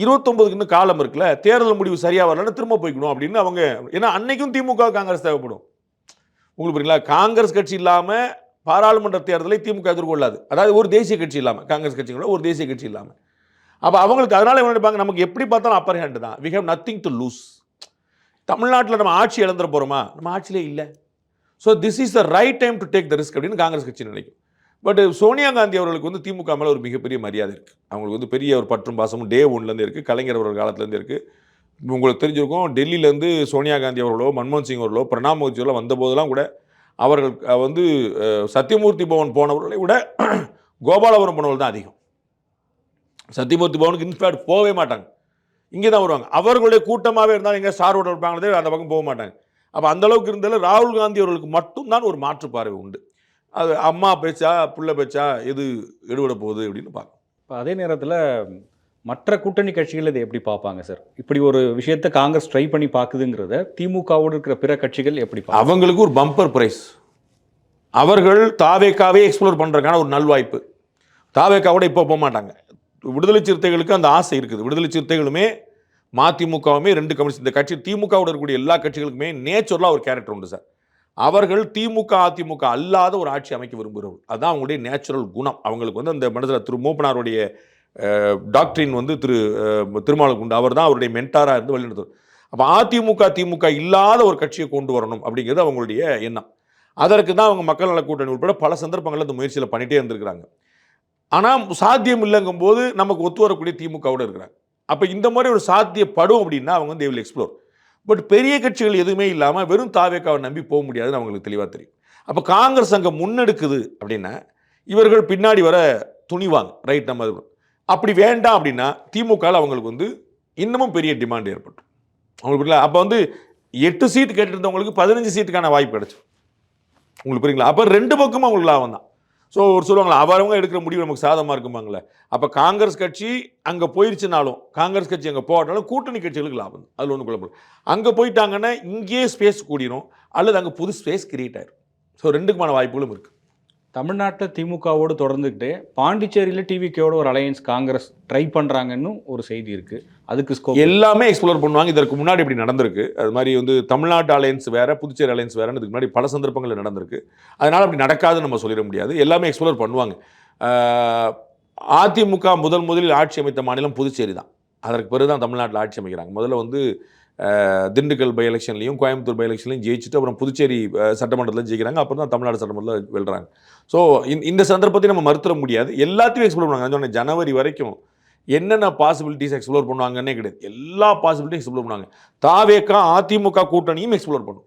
இருபத்தொம்பதுக்கு இன்னும் காலம் இருக்குல்ல தேர்தல் முடிவு சரியாக வரலன்னு திரும்ப போய்க்கணும் அப்படின்னு அவங்க ஏன்னா அன்னைக்கும் திமுக காங்கிரஸ் தேவைப்படும். உங்களுக்கு புரியுங்களா காங்கிரஸ் கட்சி இல்லாமல் பாராளுமன்ற தேர்தலை திமுக எதிர்கொள்ளாது. அதாவது ஒரு தேசிய கட்சி இல்லாமல் காங்கிரஸ் கட்சி கூட ஒரு தேசிய கட்சி இல்லாமல் அப்போ அவங்களுக்கு அதனால் என்ன நினைப்பாங்க? நமக்கு எப்படி பார்த்தாலும் அப்பர் ஹேண்டு தான். We have nothing to lose தமிழ்நாட்டில் நம்ம ஆட்சி இழந்துட போகிறோமா நம்ம ஆட்சியிலே இல்லை. So this is the right time to take the risk அப்படின்னு காங்கிரஸ் கட்சி நினைக்கும். பட் சோனியா காந்தி அவர்களுக்கு வந்து திமுக மேலே ஒரு மிகப்பெரிய மரியாதை இருக்குது அவங்களுக்கு வந்து பெரிய ஒரு பற்றும் பாசமும் டே ஒன்லேருந்து இருக்குது கலைஞர் அவர்கள் காலத்துலேருந்து இருக்குது உங்களுக்கு தெரிஞ்சிருக்கும் டெல்லியிலேருந்து சோனியா காந்தி அவர்களோ மன்மோகன் சிங் அவர்களோ பிரணாப் முகர்ஜி வந்த வந்தபோதெல்லாம் கூட அவர்கள் வந்து சத்தியமூர்த்தி பவன் போனவர்களை விட கோபாலபுரம் போனவர்கள் தான் அதிகம். சத்தியமூர்த்தி பவனுக்கு இன்ஸ்பயர்ட் போகவே மாட்டாங்க. இங்கே தான் வருவாங்க. அவர்களுடைய கூட்டமாகவே இருந்தாலும் எங்கே ஸ்டார் ஹோட்டல் இருப்பாங்களே அந்த பக்கம் போக மாட்டாங்க. அப்போ அந்தளவுக்கு இருந்தாலும் ராகுல் காந்தி அவர்களுக்கு மட்டும்தான் ஒரு மாற்று பார்வை உண்டு. அது அம்மா பேச்சா புள்ள பேச்சா எது எடுபட போகுது அப்படின்னு பார்க்கணும். இப்போ அதே நேரத்தில் மற்ற கூட்டணி கட்சிகள் இதை எப்படி பார்ப்பாங்க சார் இப்படி ஒரு விஷயத்தை காங்கிரஸ் ட்ரை பண்ணி பார்க்குதுங்கிறத திமுகவோடு இருக்கிற பிற கட்சிகள் எப்படி அவங்களுக்கு ஒரு பம்பர் பிரைஸ் அவர்கள் தாவேக்காவே எக்ஸ்ப்ளோர் பண்ணுறதுக்கான ஒரு நல்வாய்ப்பு. தாவேக்காவோட இப்போ போக மாட்டாங்க. விடுதலை சிறுத்தைகளுக்கு அந்த ஆசை இருக்குது. விடுதலை சிறுத்தைகளுமே மதிமுகவுமே ரெண்டு கம்யூனிஸ்ட் இந்த கட்சி திமுகவோட இருக்கக்கூடிய எல்லா கட்சிகளுக்குமே நேச்சுரலாக ஒரு கேரக்டர் உண்டு சார் அவர்கள் திமுக அதிமுக அல்லாத ஒரு ஆட்சி அமைக்க விரும்புகிறவர்கள். அதுதான் அவங்களுடைய நேச்சுரல் குணம். அவங்களுக்கு வந்து அந்த மனதில் திரு மூப்பனாருடைய டாக்டரின் வந்து திரு அஹ், அவர் தான் அவருடைய மென்டாராக இருந்து வழிநடத்துவார். அப்போ அதிமுக திமுக இல்லாத ஒரு கட்சியை கொண்டு வரணும் அப்படிங்கிறது அவங்களுடைய எண்ணம். அதற்கு தான் அவங்க மக்கள் நல கூட்டணி உட்பட பல சந்தர்ப்பங்களில் அந்த முயற்சியில் பண்ணிகிட்டே இருந்திருக்கிறாங்க. ஆனால் சாத்தியம் இல்லைங்கும் போது நமக்கு ஒத்து வரக்கூடிய திமுகவோடு இருக்கிறாங்க. அப்போ இந்த மாதிரி ஒரு சாத்தியப்படும் அப்படின்னா அவங்க வந்து வில் எக்ஸ்ப்ளோர் பட் பெரிய கட்சிகள் எதுவுமே இல்லாமல் வெறும் தாவேக்காவை நம்பி போக முடியாதுன்னு அவங்களுக்கு தெளிவாக தெரியும். அப்போ காங்கிரஸ் அங்கே முன்னெடுக்குது அப்படின்னா இவர்கள் பின்னாடி வர துணிவாங்க. ரைட் நம்ம அப்படி வேண்டாம் அப்படின்னா திமுகவில் அவங்களுக்கு வந்து இன்னமும் பெரிய டிமாண்ட் ஏற்பட்டு அவங்களுக்கு இல்லை அப்போ வந்து எட்டு சீட்டு கேட்டிருந்தவங்களுக்கு பதினஞ்சு சீட்டுக்கான வாய்ப்பு கிடைச்சு உங்களுக்கு புரியுங்களா? அப்போ ரெண்டு பக்கமும் அவங்களுக்கு லாபம் தான். ஸோ ஒரு சொல்லுவாங்களா அவரவங்க எடுக்கிற முடிவு நமக்கு சாதமாக இருக்குமாங்களே அப்போ காங்கிரஸ் கட்சி அங்கே போயிருச்சுனாலும் காங்கிரஸ் கட்சி அங்கே போகட்டாலும் கூட்டணி கட்சிகளுக்கு லாபம் அதில் ஒன்றும் குழப்பம் அங்கே போயிட்டாங்கன்னா இங்கேயே ஸ்பேஸ் கூடிரும் அல்லது அங்கே புது ஸ்பேஸ் கிரியேட் ஆயிரும். ஸோ ரெண்டுக்குமான வாய்ப்புகளும் இருக்குது தமிழ்நாட்டில் திமுகவோடு தொடர்ந்துக்கிட்டே பாண்டிச்சேரியில் டிவிக்கோட ஒரு அலையன்ஸ் காங்கிரஸ் ட்ரை பண்ணுறாங்கன்னு ஒரு செய்தி இருக்குது அதுக்கு ஸ்கோப் எல்லாமே எக்ஸ்ப்ளோர் பண்ணுவாங்க. இதற்கு முன்னாடி இப்படி நடந்திருக்கு. அது மாதிரி வந்து தமிழ்நாட்டு அலையன்ஸ் வேறு புதுச்சேரி அலையன்ஸ் வேறுன்னு இதுக்கு முன்னாடி பல சந்தர்ப்பங்களில் நடந்திருக்கு. அதனால் அப்படி நடக்காதுன்னு நம்ம சொல்லிட முடியாது. எல்லாமே எக்ஸ்ப்ளோர் பண்ணுவாங்க. அதிமுக முதல் முதலில் ஆட்சி அமைத்த மாநிலம் புதுச்சேரி தான் அதற்கு பிறகு தான் தமிழ்நாட்டில் ஆட்சி அமைக்கிறாங்க. முதல்ல வந்து திண்டுக்கல் பை எலெக்ஷன்லையும் கோயம்புத்தூர் பை எலெக்ஷன்லையும் ஜெயிச்சுட்டு அப்புறம் புதுச்சேரி சட்டமன்றத்தில் ஜெயிக்கிறாங்க. அப்புறம் தான் தமிழ்நாடு சட்டமன்றத்தில் வெல்றாங்க. ஸோ இந்த சந்தர்ப்பத்தை நம்ம மறுத்துட முடியாது. எல்லாத்தையும் எக்ஸ்ப்ளோர் பண்ணுவாங்க. நான் சொன்னேன் ஜனவரி வரைக்கும் என்னென்ன பாசிபிலிட்டிஸ் எக்ஸ்ப்ளோர் பண்ணுவாங்கன்னே கிடையாது. எல்லா பாசிபிலிட்டியும் எக்ஸ்ப்ளோர் பண்ணுவாங்க. தாவேக்கா அதிமுக கூட்டணியும் எக்ஸ்ப்ளோர் பண்ணும்.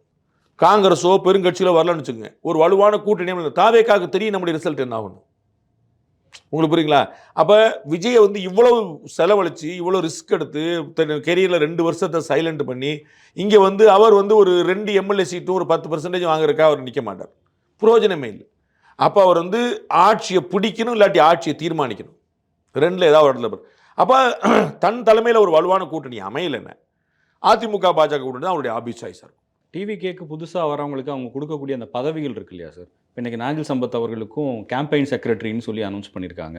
காங்கிரஸோ பெருங்கட்சியிலோ வரலன்னு வச்சுக்கோங்க. ஒரு வலுவான கூட்டணியும் தாவேக்காவுக்கு தெரியும் நம்முடைய ரிசல்ட் என்ன ஆகணும் உங்களுக்கு புரியுங்களா? அப்போ விஜயை வந்து இவ்வளவு செலவழித்து இவ்வளோ ரிஸ்க் எடுத்து தன் கெரியரில் ரெண்டு வருஷத்தை சைலண்ட் பண்ணி இங்கே வந்து அவர் வந்து ஒரு ரெண்டு எம்எல்ஏ சீட்டும் ஒரு பத்து பர்சன்டேஜ் வாங்குறக்கா அவர் நிற்க மாட்டார். புரோஜனமே இல்லை. அப்போ அவர் வந்து ஆட்சியை பிடிக்கணும் இல்லாட்டி ஆட்சியை தீர்மானிக்கணும். ரெண்டில் ஏதாவது ஒரு இடத்துல அப்போ தன் தலைமையில் ஒரு வலுவான கூட்டணி அமையலைன்னு அதிமுக பாஜக கூட்டணி தான் அவருடைய ஆபீஸ் சாய்ஸ் இருக்கும். டிவி கேக்கு புதுசாக வரவங்களுக்கு அவங்க கொடுக்கக்கூடிய அந்த பதவிகள் இருக்கு இல்லையா சார்? இப்போ நாஞ்சில் சம்பத் அவர்களுக்கும் கேம்பெயின் செக்ரட்டரின்னு சொல்லி அனௌன்ஸ் பண்ணியிருக்காங்க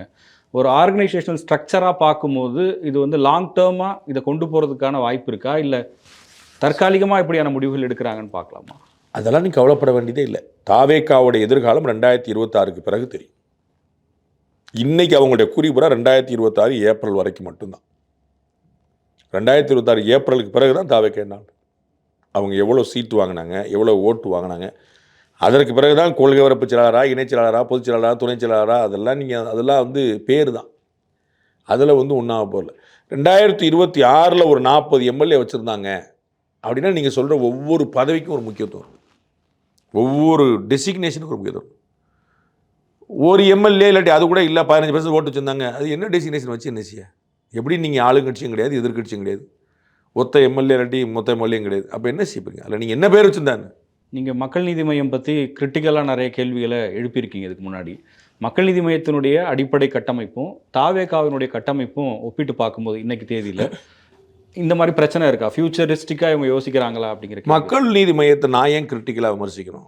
ஒரு ஆர்கனைசேஷனல் ஸ்ட்ரக்சராக பார்க்கும்போது இது வந்து லாங் டேர்மாக இதை கொண்டு போகிறதுக்கான வாய்ப்பு இருக்கா? இல்லை தற்காலிகமாக இப்படியான முடிவுகள் எடுக்கிறாங்கன்னு பார்க்கலாமா? அதெல்லாம் நீ கவலைப்பட வேண்டியதே இல்லை. தாவேக்காவுடைய எதிர்காலம் ரெண்டாயிரத்தி இருபத்தாறுக்கு பிறகு தெரியும். இன்னைக்கு அவங்களுடைய குறிப்புறா ரெண்டாயிரத்தி இருபத்தாறு ஏப்ரல் வரைக்கும் மட்டும்தான். ரெண்டாயிரத்தி இருபத்தாறு ஏப்ரலுக்கு பிறகு தான் தாவேக்கா என்ன அவங்க எவ்வளோ சீட்டு வாங்கினாங்க எவ்வளோ ஓட்டு வாங்கினாங்க அதற்கு பிறகு தான் கொள்கை வரப்பு செயலாளராக இணைச் செயலாளராக பொதுச் செயலாளராக துணைச் செயலாளராக அதெல்லாம் நீங்கள் அதெல்லாம் வந்து பேர் தான் அதில் வந்து ஒன்றாக போகல. ரெண்டாயிரத்தி இருபத்தி ஆறில் ஒரு நாற்பது எம்எல்ஏ வச்சுருந்தாங்க. அப்படின்னா நீங்கள் சொல்கிற ஒவ்வொரு பதவிக்கும் ஒரு முக்கியத்துவம் ஒவ்வொரு டெசிக்னேஷனுக்கும் ஒரு முக்கியத்துவம் ஒரு எம்எல்ஏ இல்லாட்டி அது கூட இல்லை பதினஞ்சு பர்சன்ட் ஓட்டு வச்சுருந்தாங்க. அது என்ன டெசிக்னேஷன் வச்சு என்ன செய்ய? எப்படி நீங்கள் ஆளுங்கட்சியும் கிடையாது எதிர்கட்சியும் கிடையாது. ஒத்த எம்எல்ஏ இல்லாட்டி மொத்த எம்எல்ஏயும் கிடையாது. அப்போ என்ன செய்ப்பீங்க அதில் நீங்கள் என்ன பேர் வச்சுருந்தாங்க? நீங்கள் மக்கள் நீதி மையம் பற்றி கிரிட்டிக்கலாக நிறைய கேள்விகளை எழுப்பியிருக்கீங்க இதுக்கு முன்னாடி. மக்கள் நீதி மையத்தினுடைய அடிப்படை கட்டமைப்பும் தாவேகாவினுடைய கட்டமைப்பும் ஒப்பிட்டு பார்க்கும்போது இன்னைக்கு தேதியில் இந்த மாதிரி பிரச்சனை இருக்கா? ஃபியூச்சரிஸ்டிக்காக இவங்க யோசிக்கிறாங்களா அப்படிங்கிற மக்கள் நீதி மையத்தை நான் ஏன் கிரிட்டிக்கலாக விமர்சிக்கணும்?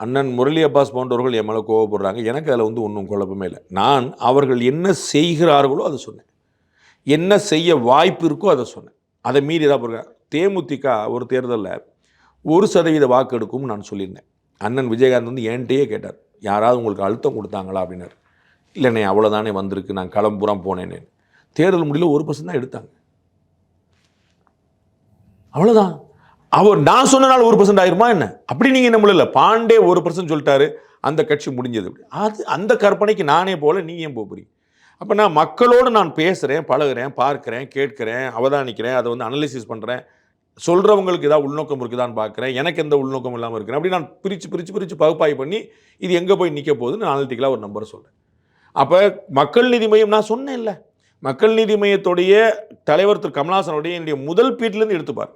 அண்ணன் முரளி அப்பாஸ் போன்றவர்கள் என் மேலே கோவப்படுறாங்க. எனக்கு அதில் வந்து ஒன்றும் குழப்பமே இல்லை. நான் அவர்கள் என்ன செய்கிறார்களோ அதை சொன்னேன். என்ன செய்ய வாய்ப்பு இருக்கோ அதை சொன்னேன். அதை மீறி தான் போகிறேன் தேமுதிக ஒரு தேர்தலில் ஒரு சதவீத வாக்கு எடுக்கும்னு நான் சொல்லியிருந்தேன். அண்ணன் விஜயகாந்த் வந்து என்கிட்டயே கேட்டார். யாராவது உங்களுக்கு அழுத்தம் கொடுத்தாங்களா? அப்படின்னாரு. இல்லைண்ணே அவ்வளோதானே வந்திருக்கு. நான் களம்புறம் போனேன்னு தேர்தல் முடியல ஒரு பர்சன்ட் தான் எடுத்தாங்க. அவ்வளோதான் அவர் நான் சொன்னனால ஒரு பர்சன்ட் ஆயிருமா என்ன? அப்படி நீங்கள் என்ன முடியல? பாண்டே ஒரு பர்சன்ட் சொல்லிட்டாரு. அந்த கட்சி முடிஞ்சது. அப்படி அது அந்த கற்பனைக்கு நானே போல நீ ஏன் போகிறீங்க அப்போ நான் மக்களோடு நான் பேசுகிறேன் பழகுறேன் பார்க்குறேன் கேட்குறேன் அவதானிக்கிறேன் அதை வந்து அனலிசிஸ் பண்ணுறேன் சொல்கிறவங்களுக்கு ஏதாவது உள்நோக்கம் இருக்குதான்னு பார்க்குறேன். எனக்கு எந்த உள்நோக்கம் இல்லாமல் இருக்கிறேன். அப்படி நான் பிரித்து பிரித்து பிரித்து பகுப்பாய்வு பண்ணி இது எங்கே போய் நிற்க போகுதுன்னு நான் அனலிட்டிக்கலாக ஒரு நம்பரை சொல்கிறேன் அப்போ மக்கள் நீதி மையம் நான் சொன்னேன் இல்லை. மக்கள் நீதி மையத்துடைய தலைவர் திரு. கமலாசனுடைய என்னுடைய முதல் பீட்லேருந்து எடுத்துப்பார்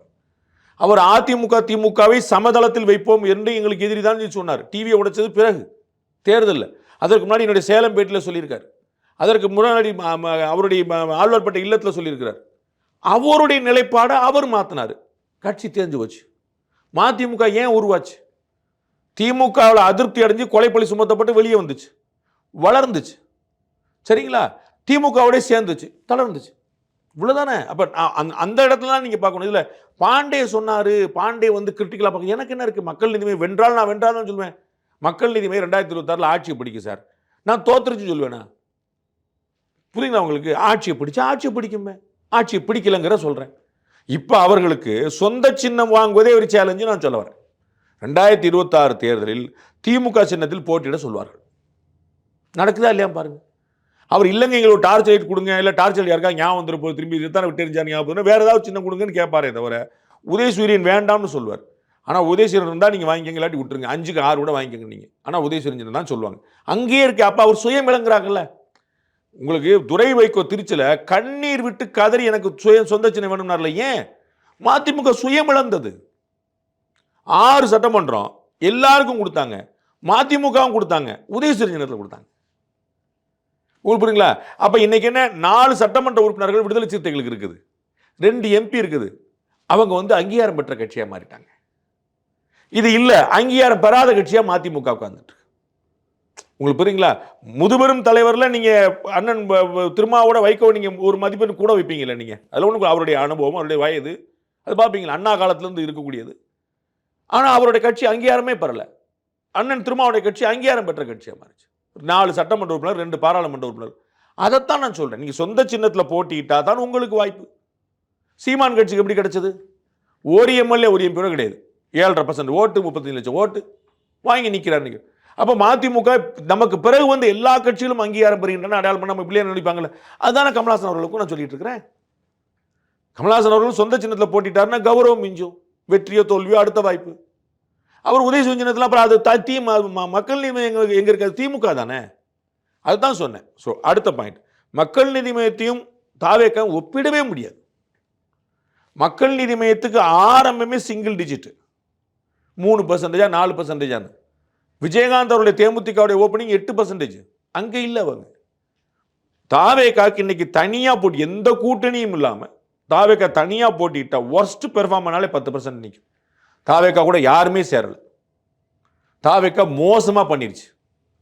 அவர் அதிமுக திமுகவை சமதளத்தில் வைப்போம் என்று எங்களுக்கு எதிரி தான் சொன்னார். டிவியை உடைச்சது பிறகு. தேர்தலில். அதற்கு முன்னாடி என்னுடைய சேலம் பேட்டில் சொல்லியிருக்கார். அதற்கு முன்னாடி அவருடைய ம- ஆழ்வார்பட்ட இல்லத்தில் சொல்லியிருக்கிறார். அவருடைய நிலைப்பாடை அவர் மாற்றினார் கட்சி தேஞ்சு போச்சு. மதிமுக ஏன் உருவாச்சு? திமுகவில் அதிருப்தி அடைஞ்சு கொலைப்பழி சுமத்தப்பட்டு வெளியே வந்துச்சு. வளர்ந்துச்சு. சரிங்களா? திமுகவோடய சேர்ந்துச்சு. தளர்ந்துச்சு. இவ்வளோதானே அப்போ அந்த இடத்துல தான் நீங்கள் பார்க்கணும். இதில் பாண்டே சொன்னார். பாண்டே வந்து கிரிட்டிக்கலாக பார்க்க எனக்கு என்ன இருக்குது மக்கள் நீதிமை வென்றால் நான் வென்றால் தான் சொல்லுவேன் மக்கள் நீதிமை ரெண்டாயிரத்தி இருபத்தாறில் ஆட்சியை பிடிக்கும் சார். நான் தோத்துருச்சு சொல்லுவேண்ணா புரியுங்களா உங்களுக்கு? ஆட்சியை பிடிச்சா ஆட்சியை பிடிக்குமே. ஆட்சியை பிடிக்கலங்கிற சொல்கிறேன் இப்போ அவர்களுக்கு சொந்த சின்னம் வாங்குவதே ஒரு சேலஞ்சு நான் சொல்ல வரேன். ரெண்டாயிரத்தி இருபத்தாறு தேர்தலில் திமுக சின்னத்தில் போட்டியிட சொல்வார்கள். நடக்குதா இல்லையா பாருங்க. அவர் இல்லைங்க எங்களுக்கு டார்ச் லைட் கொடுங்க இல்லை டார்ச் லைட் யாருக்கா ஞாபகம் வந்துரு போது திரும்பி இதுதான் விட்டு ஞாபகம் வேறு ஏதாவது சின்னம் கொடுங்கன்னு கேட்பாரே தவிர உதயசூரியன் வேண்டாம்னு சொல்லுவார் ஆனால் உதயசூரியன் இருந்தால் நீங்கள் வாங்கிக்கங்க இல்லாட்டி விட்டுருங்க. அஞ்சுக்கு ஆறு கூட வாங்கிக்கங்க நீங்கள் ஆனால் உதயசூரியன் தான் சொல்லுவாங்க. அங்கேயே இருக்கு அப்போ அவர் சுயம் விளங்குறாங்கல்ல உங்களுக்கு துரை வைக்கோ திருச்சியில் கண்ணீர் விட்டு கதறி எனக்கு சுய சொந்த சின்ன வேணும்னார்ல ஏன்? மதிமுக சுயம் இழந்தது. ஆறு சட்டமன்றம் எல்லாருக்கும் கொடுத்தாங்க. மதிமுகவும் கொடுத்தாங்க. உதயசூரியனத்தில் கொடுத்தாங்க. உங்களுக்கு புரியுங்களா? அப்போ இன்னைக்கு என்ன? நாலு சட்டமன்ற உறுப்பினர்கள் விடுதலை சிறுத்தைகளுக்கு இருக்குது. ரெண்டு எம்பி இருக்குது. அவங்க வந்து அங்கீகாரம் பெற்ற கட்சியாக மாறிட்டாங்க. இது இல்லை அங்கீகாரம் பெறாத கட்சியாக மதிமுக உட்காந்துட்டு உங்களுக்கு புரியுங்களா? முதுபெரும் தலைவரில் நீங்கள் அண்ணன் திருமாவோட வைகோ நீங்கள் ஒரு மதிப்பெண் கூட வைப்பீங்களே நீங்கள் அதில் ஒன்று அவருடைய அனுபவம் அவருடைய வயது அது பார்ப்பீங்களா அண்ணா காலத்துலேருந்து இருக்கக்கூடியது. ஆனால் அவருடைய கட்சி அங்கீகாரமே பெறல. அண்ணன் திருமாவுடைய கட்சி அங்கீகாரம் பெற்ற கட்சியாக மாறிச்சு. நாலு சட்டமன்ற உறுப்பினர் ரெண்டு பாராளுமன்ற உறுப்பினர். அதைத்தான் நான் சொல்கிறேன் நீங்கள் சொந்த சின்னத்தில் போட்டியிட்டா தான் உங்களுக்கு வாய்ப்பு. சீமான் கட்சிக்கு எப்படி கிடைச்சது? ஒரு எம்எல்ஏ ஒரு எம்பி கிடையாது. ஏழரை பர்சன்ட் ஓட்டு முப்பத்தஞ்சு லட்சம் ஓட்டு வாங்கி நிற்கிறார் நீங்கள் அப்போ மதிமுக நமக்கு பிறகு வந்து எல்லா கட்சிகளும் அங்கீகாரம் பெறுகின்றன அடையாளம் பண்ண நம்ம இப்படியே நினைப்பாங்கல்ல அதுதானே கமலாசன் அவர்களுக்கும் நான் சொல்லிட்டு இருக்கிறேன் கமலாசன் அவர்கள் சொந்த சின்னத்தில் போட்டிட்டாருன்னா கௌரவம் மிஞ்சும் வெற்றியோ தோல்வியோ அடுத்த வாய்ப்பு. அவர் உதய சின்னத்தில் அப்புறம் அது த- தி மக்கள் நீதி எங்க எங்கே இருக்காது திமுக தானே? அதுதான் சொன்னேன். ஸோ அடுத்த பாயிண்ட் மக்கள் நீதி மையத்தையும் தாவேக்க ஒப்பிடவே முடியாது. மக்கள் நீதி மையத்துக்கு ஆரம்பமே சிங்கிள் டிஜிட்டு மூணு பர்சன்டேஜா நாலு பர்சன்டேஜான்னு விஜயகாந்த் அவருடைய தேமுதிகவுடைய ஓப்பனிங் எட்டு பர்சன்டேஜ் அங்கே இல்லை அவங்க. தாவேக்காக்கு இன்னைக்கு தனியாக போட்டி எந்த கூட்டணியும் இல்லாமல் தாவேக்கா தனியாக போட்டிட்டா ஒர்ஸ்ட் பெர்ஃபார்மனாலே பத்து பர்சன்ட் நிற்கும் தாவேக்கா கூட யாருமே சேரல. தாவேக்கா மோசமாக பண்ணிருச்சு.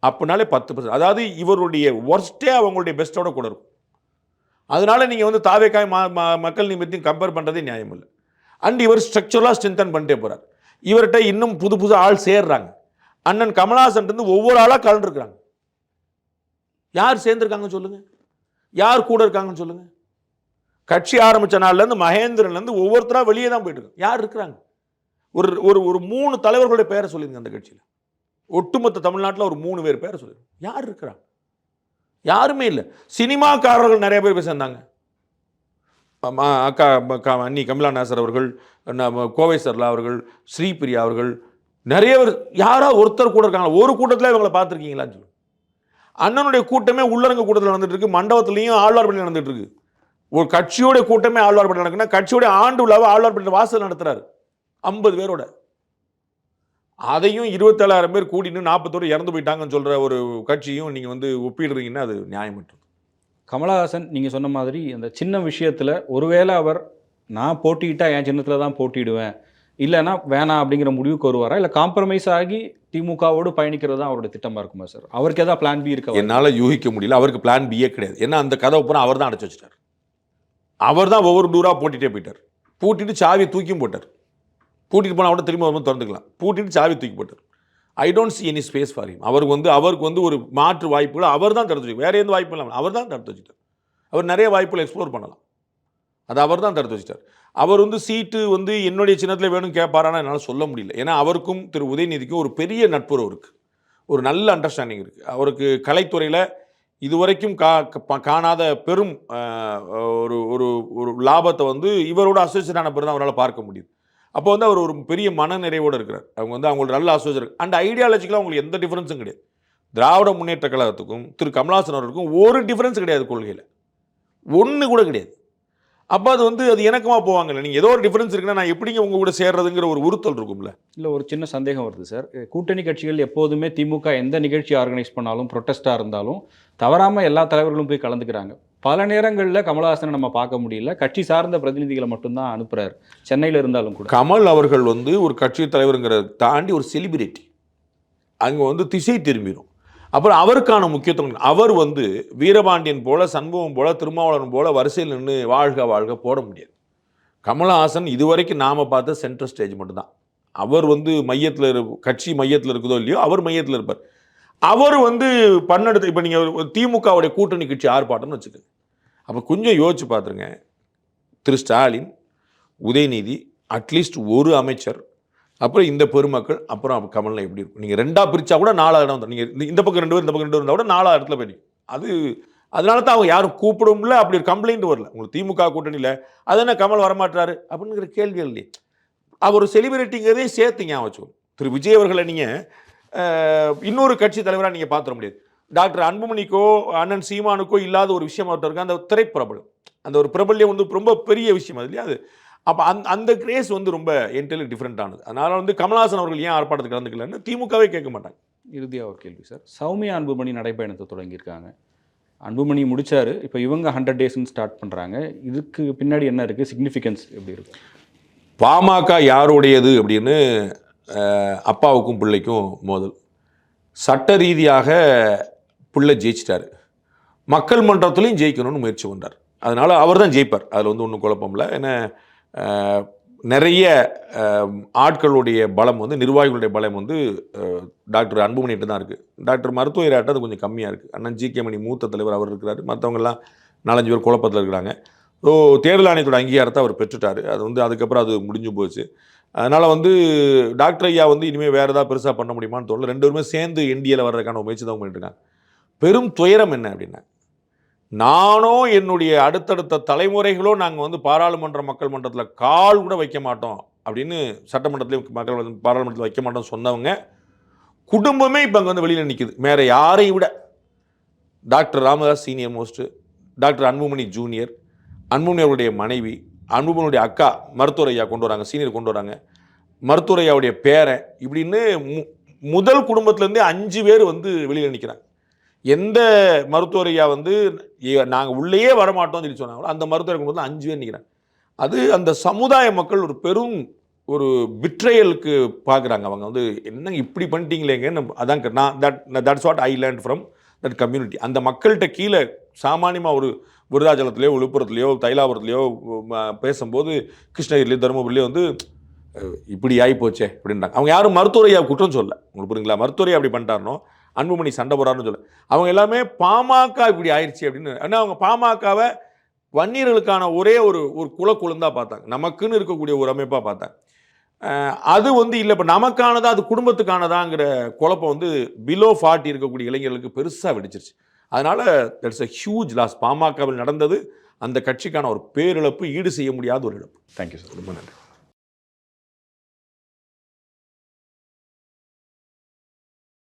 அப்படினாலே பத்து பர்சன்ட் அதாவது இவருடைய ஒர்ஸ்டே அவங்களுடைய பெஸ்ட்டோட கூட இருக்கும். அதனால நீங்கள் வந்து தாவேக்காய் மா ம- மக்கள் நிமித்தையும் கம்பேர் பண்ணுறதே நியாயம் இல்லை. அண்ட் இவர் ஸ்ட்ரக்சரலாக ஸ்ட்ரென்தன் பண்ணிட்டே போகிறார் இவர்கிட்ட இன்னும் புது புது ஆள் சேர்றாங்க. அண்ணன் கமலஹாசன் இருந்து ஒவ்வொரு ஆளாக கலந்துருக்குறாங்க. யார் சேர்ந்துருக்காங்கன்னு சொல்லுங்க. யார் கூட இருக்காங்கன்னு சொல்லுங்க. கட்சி ஆரம்பித்த நாள்லேருந்து மகேந்திரன்லேருந்து ஒவ்வொருத்தராக வெளியே தான் போயிட்டு யார் இருக்கிறாங்க? ஒரு ஒரு ஒரு மூணு தலைவர்களுடைய பேரை சொல்லியிருங்க அந்த கட்சியில். ஒட்டுமொத்த தமிழ்நாட்டில் ஒரு மூணு பேர் பேரை சொல்லிருங்க யார் இருக்கிறாங்க? யாருமே இல்லை. சினிமாக்காரர்கள் நிறைய பேர் போய் சேர்ந்தாங்க. அக்கா அக்கா அண்ணி கமலா நாசர் அவர்கள் நம்ம கோவை சர்லா அவர்கள் ஸ்ரீபிரியா அவர்கள் நிறைய பேர் யாரா ஒருத்தர் கூட இருக்காங்க ஒரு கூட்டத்தில் இவங்களை பார்த்துருக்கீங்களான்னு சொல்லு. அண்ணனுடைய கூட்டமே உள்ளரங்க கூட்டத்தில் நடந்துட்டு இருக்கு மண்டபத்துலேயும் ஆழ்வார்பள்ளி நடந்துட்டு இருக்கு ஒரு கட்சியோட கூட்டமே ஆழ்வார்பள்ளி நடக்குன்னா கட்சியோட ஆண்டு விழாவை ஆழ்வார்பள்ளி வாசல் நடத்துறாரு. ஐம்பது பேரோட. அதையும் இருபத்தேழாயிரம் பேர் கூட்டின்னு நாற்பத்தோடு இறந்து போயிட்டாங்கன்னு சொல்ற ஒரு கட்சியும் நீங்க வந்து ஒப்பிடுறீங்கன்னா அது நியாயமற்றது. கமலஹாசன் நீங்கள் சொன்ன மாதிரி அந்த சின்ன விஷயத்தில் ஒருவேளை அவர் நான் போட்டியிட்டா என் சின்னத்தில் தான் போட்டிடுவேன் இல்லைன்னா வேணாம் அப்படிங்கிற முடிவுக்கு வருவாரா? இல்லை காம்ப்ரமைஸ் ஆகி திமுகவோடு பயணிக்கிறது தான் அவருடைய திட்டமாக இருக்குமா சார் அவருக்கு ஏதாவது பிளான் பி இருக்கா என்னால் யூகிக்க முடியல. அவருக்கு பிளான் பியே கிடையாது. ஏன்னா அந்த கதை பூரா அவர் தான் அடைச்சி வச்சிட்டார். அவர் தான் ஒவ்வொரு டூராக போட்டிகிட்டே போயிட்டார். பூட்டிட்டு சாவி தூக்கியும் போட்டார். பூட்டிட்டு போனால் கூட திரும்ப வரும்போது திறந்துக்கலாம். பூட்டிட்டு சாவி தூக்கி போட்டார். I don't see any space for him அவருக்கு வந்து அவருக்கு வந்து ஒரு மாற்று வாய்ப்புகள் அவர் தான் தடுத்து வச்சு வேறு எந்த வாய்ப்பும் இல்லாமல் அவர் தான் தடுத்து வச்சுட்டார். அவர் நிறைய வாய்ப்புகளை எக்ஸ்ப்ளோர் பண்ணலாம். அது அவர் தான் தடுத்து வச்சுட்டார். அவர் வந்து சீட்டு வந்து என்னுடைய சின்னத்தில் வேணும் கேட்பாரான்னு என்னால் சொல்ல முடியல. ஏன்னா அவருக்கும் திரு உதயநிதிக்கும் ஒரு பெரிய நட்புறவு இருக்குது ஒரு நல்ல அண்டர்ஸ்டாண்டிங் இருக்குது அவருக்கு கலைத்துறையில் இதுவரைக்கும் கா கா- காணாத பெரும் ஒரு ஒரு ஒரு லாபத்தை வந்து இவரோட அசோசியேட் ஆன பிறகு தான் அவரால் பார்க்க முடியுது. அப்போ வந்து அவர் ஒரு பெரிய மன நிறைவோடு இருக்கிறார். அவங்க வந்து அவங்களோட நல்ல அசோசியர் அண்ட் ஐடியாலஜிக்கலாக அவங்களுக்கு எந்த டிஃப்ரென்ஸும் கிடையாது. திராவிட முன்னேற்ற கழகத்துக்கும் திரு கமலாசன் அவர்களுக்கும் ஒரு டிஃப்ரென்ஸ் கிடையாது கொள்கையில். ஒன்று கூட கிடையாது. அப்போ அது வந்து அது இணக்கமாக போவாங்கல்ல. நீங்கள் ஏதோ ஒரு டிஃபரன்ஸ் இருக்குன்னா நான் எப்படிங்க உங்க கூட சேர்றதுங்கிற ஒரு உறுத்தல் இருக்கும்ல. இல்லை ஒரு சின்ன சந்தேகம் வருது சார். கூட்டணி கட்சிகள் எப்போதுமே திமுக எந்த நிகழ்ச்சி ஆர்கனைஸ் பண்ணாலும் ப்ரொட்டஸ்ட்டாக இருந்தாலும் தவறாமல் எல்லா தலைவர்களும் போய் கலந்துக்கிறாங்க. பல நேரங்களில் கமலஹாசனை நம்ம பார்க்க முடியல. கட்சி சார்ந்த பிரதிநிதிகளை மட்டும்தான் அனுப்புறாரு. சென்னையில் இருந்தாலும் கூட. கமல் அவர்கள் வந்து ஒரு கட்சி தலைவருங்கிறத தாண்டி ஒரு செலிபிரிட்டி அங்கே வந்து திசை திரும்பிடும் அப்புறம் அவருக்கான முக்கியத்துவம் அவர் வந்து வீரபாண்டியன் போல சண்முகம் போல திருமாவளவன் போல வரிசையில் நின்று வாழ்க வாழ்க போட முடியாது. கமலஹாசன் இதுவரைக்கும் நாம் பார்த்த சென்ட்ரல் ஸ்டேஜ் மட்டும்தான். அவர் வந்து மையத்தில் இரு கட்சி மையத்தில் இருக்குதோ இல்லையோ அவர் மையத்தில் இருப்பார். அவர் வந்து பன்னெடுத்து இப்போ நீங்கள் திமுகவுடைய கூட்டணி கட்சி ஆர்ப்பாட்டம்னு வச்சுக்கோங்க. அப்போ கொஞ்சம் யோசிச்சு பார்த்துருங்க. திரு ஸ்டாலின் உதயநிதி அட்லீஸ்ட் ஒரு அமைச்சர் அப்புறம் இந்த பெருமக்கள் அப்புறம் கமலில் கமல்ல எப்படி இருக்கும்? நீங்கள் ரெண்டாக பிரித்தா கூட நாலாவது இடம் வந்துடும் நீங்கள் இந்த பக்கம் ரெண்டு பேர் இந்த பக்கம் ரெண்டு பேர் இருந்தால் கூட நாலாவது இடத்துல போய் அது அதனால தான் அவங்க யாரும் கூப்பிடும்ல அப்படி ஒரு கம்ப்ளைண்ட் வரல. உங்களுக்கு திமுக கூட்டணியில் அது என்ன கமல் வரமாட்டாரு அப்படிங்கிற கேள்விகள் இல்லையே. அவர் செலிபிரிட்டிங்கிறதையும் சேர்த்து ஞாபகம் வச்சுக்கணும் திரு. விஜய் அவர்களை நீங்கள் இன்னொரு கட்சி தலைவராக நீங்கள் பார்த்துட முடியாது. டாக்டர் அன்புமணிக்கோ அண்ணன் சீமானுக்கோ இல்லாத ஒரு விஷயம் அவர்கிட்ட இருக்கு. அந்த திரைப்பிரபலம். அந்த ஒரு பிரபல்யம் வந்து ரொம்ப பெரிய விஷயம் அது இல்லையா? அது அப்போ அந்த அந்த கிரேஸ் வந்து ரொம்ப என்டலி டிஃப்ரெண்ட்டானது அதனால வந்து கமல்ஹாசன் அவர்கள் ஏன் ஆர்ப்பாட்டத்துக்கு கலந்துக்கலன்னு திமுகவே கேட்க மாட்டாங்க. இறுதியாக ஒரு கேள்வி சார் சௌமியா அன்புமணி நடைப்பயணத்தை தொடங்கியிருக்காங்க. அன்புமணி முடிச்சாரு. இப்போ இவங்க ஹண்ட்ரட் டேஸ்ன்னு ஸ்டார்ட் பண்ணுறாங்க இதுக்கு பின்னாடி என்ன இருக்குது சிக்னிஃபிகன்ஸ் எப்படி இருக்கு? பாமக யாருடையது அப்படின்னு அப்பாவுக்கும் பிள்ளைக்கும் மோதல். சட்ட ரீதியாக பிள்ளை ஜெயிச்சிட்டாரு. மக்கள் மன்றத்துலையும் ஜெயிக்கணும்னு முயற்சி பண்ணுறார் அதனால் அவர் தான் ஜெயிப்பார். அதில் வந்து ஒன்றும் குழப்பம் இல்லை. ஏன்னா நிறைய ஆட்களுடைய பலம் வந்து நிர்வாகிகளுடைய பலம் வந்து டாக்டர் அன்புமணிகிட்ட தான் இருக்குது டாக்டர் மருத்துவராட்ட அது கொஞ்சம் கம்மியாக இருக்குது அண்ணன் ஜி கே மணி மூத்த தலைவர் அவர் இருக்கிறாரு. மற்றவங்கெல்லாம் நாலஞ்சு பேர் குழப்பத்தில் இருக்கிறாங்க. ஸோ தேர்தல் ஆணையத்தோட அங்கீகாரத்தை அவர் பெற்றுட்டார். அது வந்து அதுக்கப்புறம் அது முடிஞ்சு போச்சு. அதனால் வந்து டாக்டர் ஐயா வந்து இனிமேல் வேறு ஏதாவது பெருசாக பண்ண முடியுமான்னு தோணல. ரெண்டு பேருமே சேர்ந்து என்டிஏல வர்றதுக்கான முயற்சி தான் பண்ணிட்டுருக்காங்க பெரும் துயரம் என்ன அப்படின்னா நானோ என்னுடைய அடுத்தடுத்த தலைமுறைகளோ நாங்கள் வந்து பாராளுமன்ற மக்கள் மன்றத்தில் கால் கூட வைக்க மாட்டோம் அப்படின்னு சட்டமன்றத்திலையும் மக்கள் பாராளுமன்றத்தில் வைக்க மாட்டோம்னு சொன்னவங்க குடும்பமே இப்போ அங்கே வந்து வெளியில் நிற்குது வேறு யாரையும் விட. Doctor Ramadoss senior most doctor Anbumani junior Anbumani அவருடைய மனைவி அன்புமணியுடைய அக்கா மருத்துவர் ஐயா கொண்டு வராங்க சீனியர் கொண்டு வராங்க. மருத்துவர் ஐயாவுடைய பேரன் இப்படின்னு மு- முதல் குடும்பத்துலேருந்தே அஞ்சு பேர் வந்து வெளியில் நிற்கிறாங்க எந்த மருத்துவர் ஐயா வந்து நாங்கள் உள்ளேயே வரமாட்டோம்னு சொல்லி சொன்னாங்களோ அந்த மருத்துவர் குடும்பத்தில் அஞ்சு பேர் நிற்கிறாங்க அது அந்த சமுதாய மக்கள் ஒரு பெரும் ஒரு பிட்ரையலுக்கு பார்க்குறாங்க அவங்க. வந்து என்னங்க இப்படி பண்ணிட்டீங்களேங்கன்னு அதான் நான் that that's what I learn from that community அந்த மக்கள்கிட்ட கீழே சாமானியமாக ஒரு விருதாச்சலத்துலேயோ விழுப்புரத்துலையோ தைலாபுரத்துலையோ பேசும்போது கிருஷ்ணகிரிலேயோ தருமபுரிலேயோ வந்து இப்படி ஆகி போச்சே அப்படின்றாங்க. அவங்க யாரும் மருத்துவரையா குற்றம் சொல்ல உங்களுக்கு புரியுங்களா? மருத்துவரையா அப்படி பண்ணிட்டாருனோ அன்புமணி சண்டை போறாருன்னு சொல்ல. அவங்க எல்லாமே பாமக இப்படி ஆயிடுச்சு அப்படின்னு. ஏன்னா அவங்க பாமகவை வன்னியர்களுக்கான ஒரே ஒரு ஒரு குல குழுந்தாக பார்த்தாங்க. நமக்குன்னு இருக்கக்கூடிய ஒரு அமைப்பாக பார்த்தாங்க. அது வந்து இல்லை. இப்போ நமக்கானதா அது குடும்பத்துக்கானதாங்கிற குழப்பம் வந்து பிலோ ஃபார்ட்டி இருக்கக்கூடிய இளைஞர்களுக்கு பெருசாக வெடிச்சிருச்சு. அதனால் தட்ஸ் அ ஹியூஜ் லாஸ் பாமகவில் நடந்தது அந்த கட்சிக்கான ஒரு பேரிழப்பு ஈடு செய்ய முடியாத ஒரு இழப்பு. தேங்க்யூ சார் ரொம்ப நன்றி.